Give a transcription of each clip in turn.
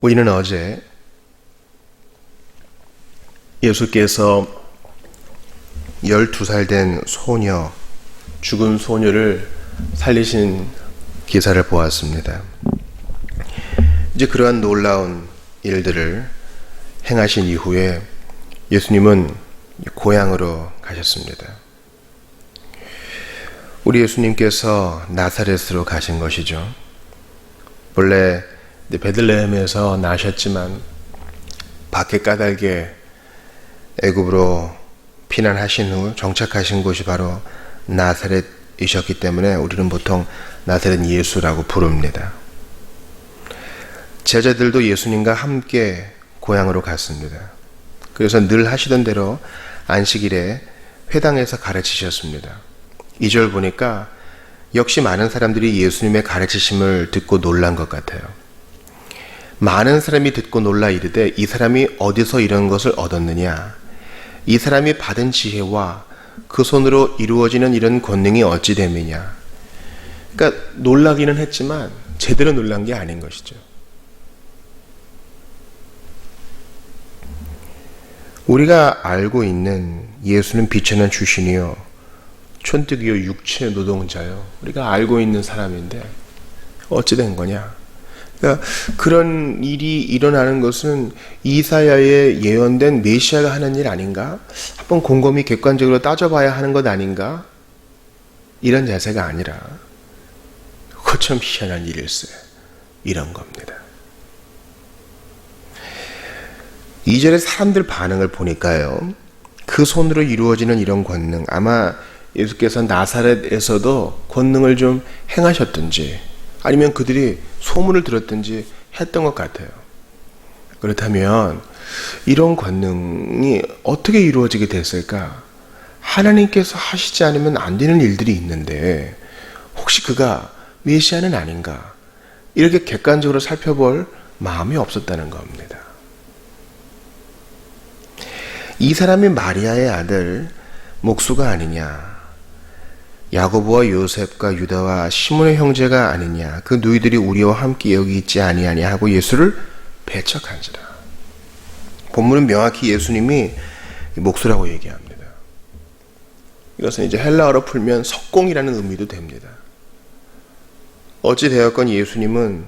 우리는 어제 예수께서 12살 된 소녀, 죽은 소녀를 살리신 기사를 보았습니다. 이제 그러한 놀라운 일들을 행하신 이후에 예수님은 고향으로 가셨습니다. 우리 예수님께서 나사렛으로 가신 것이죠. 본래 베들레헴에서 나셨지만 밖에 까닭에 애굽으로 피난하신 후 정착하신 곳이 바로 나사렛이셨기 때문에 우리는 보통 나사렛 예수라고 부릅니다. 제자들도 예수님과 함께 고향으로 갔습니다. 그래서 늘 하시던 대로 안식일에 회당에서 가르치셨습니다. 2절 보니까 역시 많은 사람들이 예수님의 가르치심을 듣고 놀란 것 같아요. 많은 사람이 듣고 놀라 이르되 이 사람이 어디서 이런 것을 얻었느냐? 이 사람이 받은 지혜와 그 손으로 이루어지는 이런 권능이 어찌 됨이냐? 그러니까 놀라기는 했지만 제대로 놀란 게 아닌 것이죠. 우리가 알고 있는 예수는 비천한 주신이요 촌뜨기요 육체 노동자요 우리가 알고 있는 사람인데 어찌 된 거냐? 그러니까 그런 일이 일어나는 것은 이사야의 예언된 메시아가 하는 일 아닌가? 한번 곰곰이 객관적으로 따져봐야 하는 것 아닌가? 이런 자세가 아니라 그참 희한한 일일세 이런 겁니다. 이절의 사람들 반응을 보니까요. 그 손으로 이루어지는 이런 권능 아마 예수께서 나사렛에서도 권능을 좀 행하셨든지 아니면 그들이 소문을 들었든지 했던 것 같아요. 그렇다면 이런 권능이 어떻게 이루어지게 됐을까? 하나님께서 하시지 않으면 안 되는 일들이 있는데 혹시 그가 메시아는 아닌가? 이렇게 객관적으로 살펴볼 마음이 없었다는 겁니다. 이 사람이 마리아의 아들 목수가 아니냐? 야고보와 요셉과 유다와 시몬의 형제가 아니냐? 그 누이들이 우리와 함께 여기 있지 아니하냐 하고 예수를 배척한지라. 본문은 명확히 예수님이 목수라고 얘기합니다. 이것은 이제 헬라어로 풀면 석공이라는 의미도 됩니다. 어찌 되었건 예수님은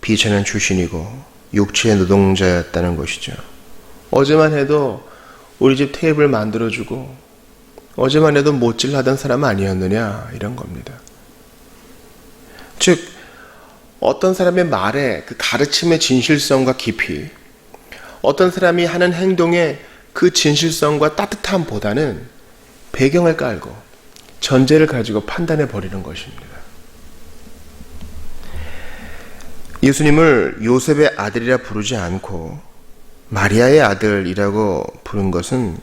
비천한 출신이고 육체의 노동자였다는 것이죠. 어제만 해도 우리 집 테이블 만들어주고 어제만 해도 못질 하던 사람 아니었느냐 이런 겁니다. 즉 어떤 사람의 말에 그 가르침의 진실성과 깊이 어떤 사람이 하는 행동의 그 진실성과 따뜻함보다는 배경을 깔고 전제를 가지고 판단해 버리는 것입니다. 예수님을 요셉의 아들이라 부르지 않고 마리아의 아들이라고 부른 것은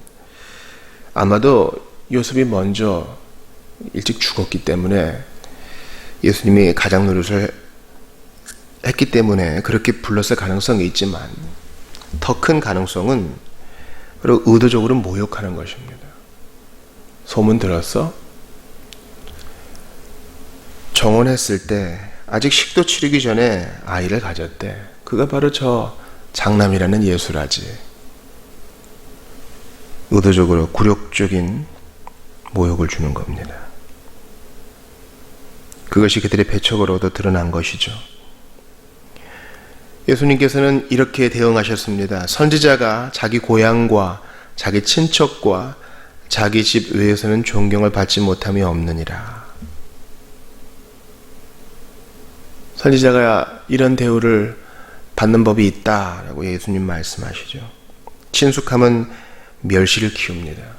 아마도 요셉이 먼저 일찍 죽었기 때문에 예수님이 가장 노릇을 했기 때문에 그렇게 불렀을 가능성이 있지만 더 큰 가능성은 그리고 의도적으로 모욕하는 것입니다. 소문 들었어? 정혼했을 때 아직 식도 치르기 전에 아이를 가졌대. 그가 바로 저 장남이라는 예수라지. 의도적으로 굴욕적인 모욕을 주는 겁니다. 그것이 그들의 배척으로도 드러난 것이죠. 예수님께서는 이렇게 대응하셨습니다. 선지자가 자기 고향과 자기 친척과 자기 집 외에서는 존경을 받지 못함이 없느니라. 선지자가 이런 대우를 받는 법이 있다라고 예수님 말씀하시죠. 친숙함은 멸시를 키웁니다.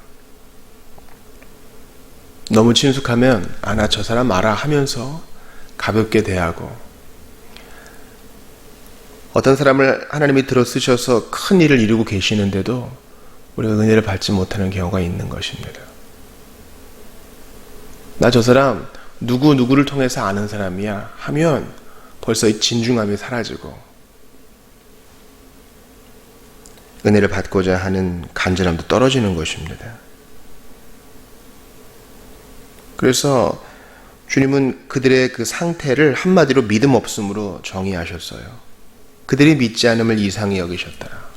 너무 친숙하면 아나 저 사람 알아 하면서 가볍게 대하고 어떤 사람을 하나님이 들어 쓰셔서 큰 일을 이루고 계시는데도 우리가 은혜를 받지 못하는 경우가 있는 것입니다. 나 저 사람 누구 누구를 통해서 아는 사람이야 하면 벌써 이 진중함이 사라지고 은혜를 받고자 하는 간절함도 떨어지는 것입니다. 그래서 주님은 그들의 그 상태를 한마디로 믿음 없음으로 정의하셨어요. 그들이 믿지 않음을 이상히 여기셨더라.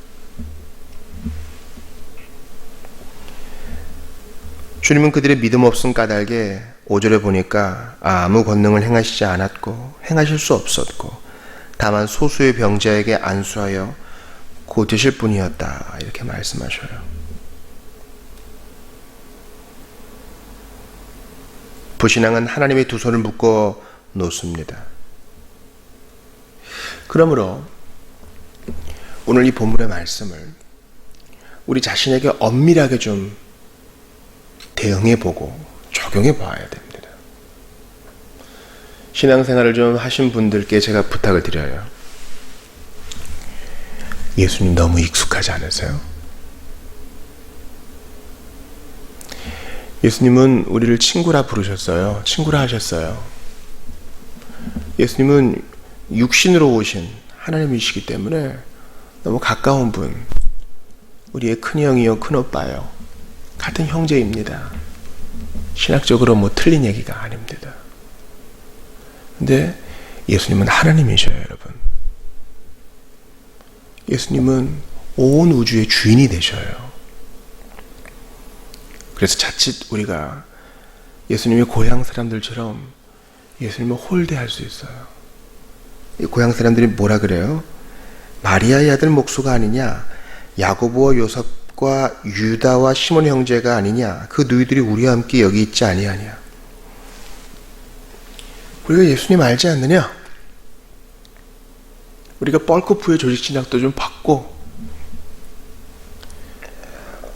주님은 그들의 믿음 없음 까닭에 5절에 보니까 아무 권능을 행하시지 않았고 행하실 수 없었고 다만 소수의 병자에게 안수하여 고치실 뿐이었다 이렇게 말씀하셔요. 부신앙은 하나님의 두 손을 묶어 놓습니다. 그러므로 오늘 이 본문의 말씀을 우리 자신에게 엄밀하게 좀 대응해 보고 적용해 봐야 됩니다. 신앙생활을 좀 하신 분들께 제가 부탁을 드려요. 예수님 너무 익숙하지 않으세요? 예수님은 우리를 친구라 부르셨어요. 친구라 하셨어요. 예수님은 육신으로 오신 하나님이시기 때문에 너무 가까운 분, 우리의 큰형이요, 큰오빠요. 같은 형제입니다. 신학적으로 뭐 틀린 얘기가 아닙니다. 근데 예수님은 하나님이셔요, 여러분. 예수님은 온 우주의 주인이 되셔요. 그래서 자칫 우리가 예수님의 고향 사람들처럼 예수님을 홀대할 수 있어요. 이 고향 사람들이 뭐라 그래요? 마리아의 아들 목수가 아니냐? 야고보와 요셉과 유다와 시몬 형제가 아니냐? 그 누이들이 우리와 함께 여기 있지 아니하냐? 우리가 예수님 알지 않느냐? 우리가 뻘코프의 조직 진학도 좀 받고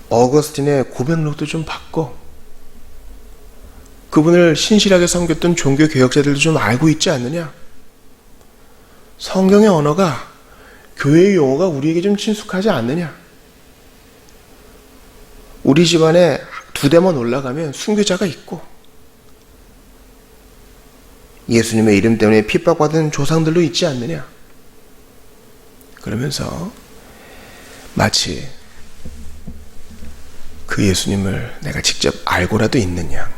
어거스틴의 고백록도 좀 받고 그분을 신실하게 섬겼던 종교 개혁자들도 좀 알고 있지 않느냐? 성경의 언어가 교회의 용어가 우리에게 좀 친숙하지 않느냐? 우리 집안에 두 대만 올라가면 순교자가 있고 예수님의 이름 때문에 핍박받은 조상들도 있지 않느냐? 그러면서 마치 그 예수님을 내가 직접 알고라도 있느냐?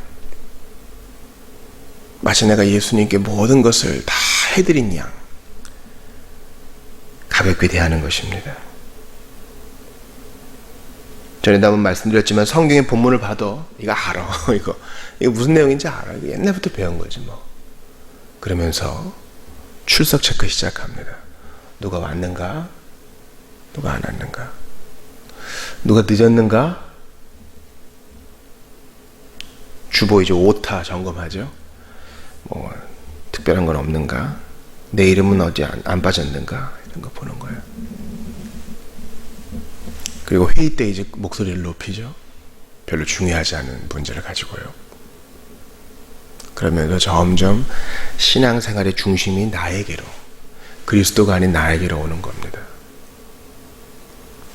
마치 내가 예수님께 모든 것을 다 해드린 양 가볍게 대하는 것입니다. 전에도 한번 말씀드렸지만 성경의 본문을 봐도 이거 알아 이거 이거 무슨 내용인지 알아 이거 옛날부터 배운 거지 뭐 그러면서 출석 체크 시작합니다. 누가 왔는가? 누가 안 왔는가? 누가 늦었는가? 주보 이제 오타 점검하죠. 뭐 특별한 건 없는가? 내 이름은 어디 안, 안 빠졌는가? 이런 거 보는 거예요. 그리고 회의 때 이제 목소리를 높이죠. 별로 중요하지 않은 문제를 가지고요. 그러면서 점점 신앙생활의 중심이 나에게로 그리스도가 아닌 나에게로 오는 겁니다.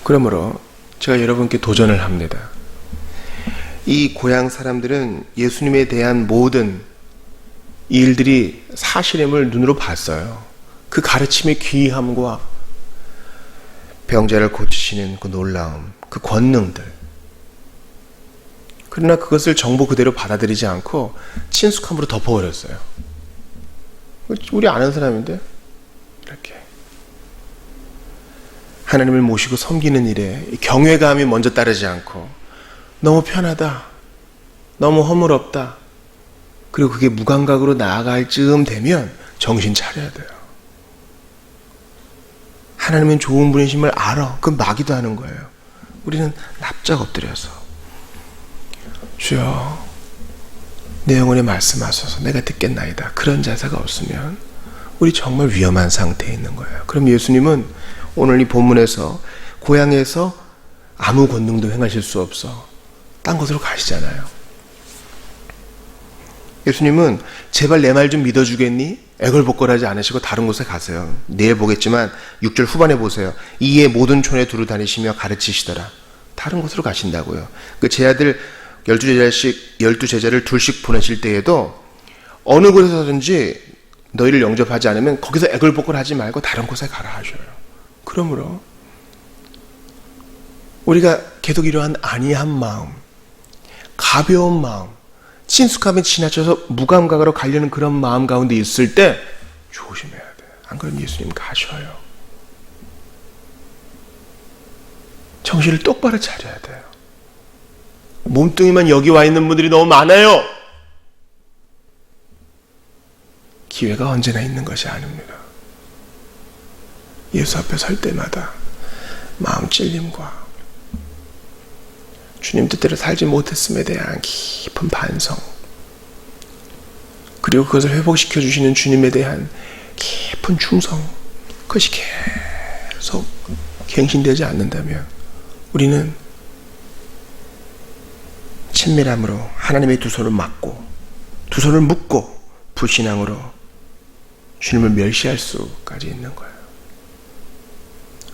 그러므로 제가 여러분께 도전을 합니다. 이 고향 사람들은 예수님에 대한 모든 일들이 사실임을 눈으로 봤어요. 그 가르침의 귀함과 병자를 고치시는 그 놀라움, 그 권능들. 그러나 그것을 정보 그대로 받아들이지 않고 친숙함으로 덮어버렸어요. 우리 아는 사람인데 이렇게 하나님을 모시고 섬기는 일에 경외감이 먼저 따르지 않고 너무 편하다, 너무 허물없다. 그리고 그게 무감각으로 나아갈 즈음 되면 정신 차려야 돼요. 하나님은 좋은 분이심을 알아. 그 마기도 하는 거예요. 우리는 납작 엎드려서 주여 내 영혼에 말씀하소서 내가 듣겠나이다. 그런 자세가 없으면 우리 정말 위험한 상태에 있는 거예요. 그럼 예수님은 오늘 이 본문에서 고향에서 아무 권능도 행하실 수 없어. 딴 곳으로 가시잖아요. 예수님은 제발 내 말 좀 믿어주겠니? 애걸복걸하지 않으시고 다른 곳에 가세요. 내일 보겠지만 6절 후반에 보세요. 이에 모든 촌에 두루 다니시며 가르치시더라. 다른 곳으로 가신다고요. 그제 아들 열두 제자씩 열두 제자를 둘씩 보내실 때에도 어느 곳에서든지 너희를 영접하지 않으면 거기서 애걸복걸하지 말고 다른 곳에 가라 하셔요. 그러므로 우리가 계속 이러한 안이한 마음, 가벼운 마음, 친숙함에 지나쳐서 무감각으로 가려는 그런 마음 가운데 있을 때 조심해야 돼. 안 그러면 예수님 가셔요. 정신을 똑바로 차려야 돼요. 몸뚱이만 여기 와 있는 분들이 너무 많아요. 기회가 언제나 있는 것이 아닙니다. 예수 앞에 설 때마다 마음 찔림과 주님 뜻대로 살지 못했음에 대한 깊은 반성, 그리고 그것을 회복시켜 주시는 주님에 대한 깊은 충성, 그것이 계속 갱신되지 않는다면 우리는 친밀함으로 하나님의 두 손을 막고 두 손을 묶고 불신앙으로 주님을 멸시할 수까지 있는 거예요.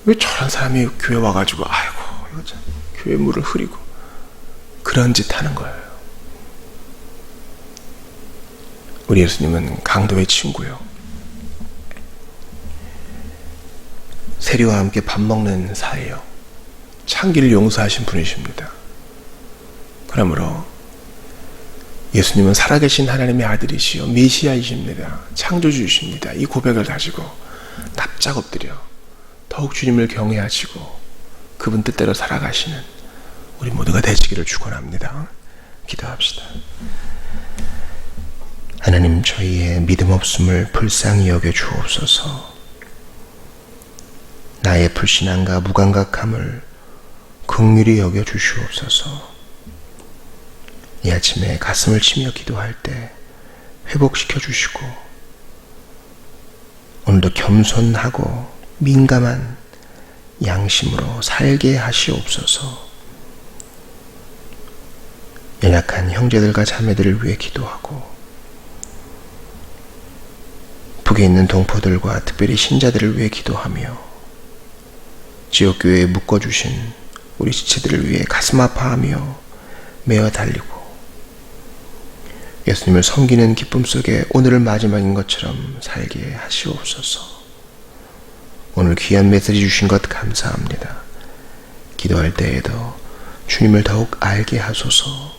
왜 저런 사람이 교회 와가지고 아이고 이거 참 교회 물을 흐리고 그런 짓 하는 거예요. 우리 예수님은 강도의 친구요. 세리와 함께 밥 먹는 사이요. 창기를 용서하신 분이십니다. 그러므로 예수님은 살아계신 하나님의 아들이시요 메시아이십니다. 창조주이십니다. 이 고백을 가지고 납작 엎드려 더욱 주님을 경외하시고 그분 뜻대로 살아가시는 우리 모두가 되시기를 축원합니다. 기도합시다. 하나님 저희의 믿음 없음을 불쌍히 여겨 주옵소서. 나의 불신앙과 무감각함을 긍휼히 여겨 주시옵소서. 이 아침에 가슴을 치며 기도할 때 회복시켜 주시고 오늘도 겸손하고 민감한 양심으로 살게 하시옵소서. 연약한 형제들과 자매들을 위해 기도하고 북에 있는 동포들과 특별히 신자들을 위해 기도하며 지역교회에 묶어주신 우리 지체들을 위해 가슴 아파하며 매어 달리고 예수님을 섬기는 기쁨 속에 오늘을 마지막인 것처럼 살게 하시옵소서. 오늘 귀한 메시지 주신 것 감사합니다. 기도할 때에도 주님을 더욱 알게 하소서.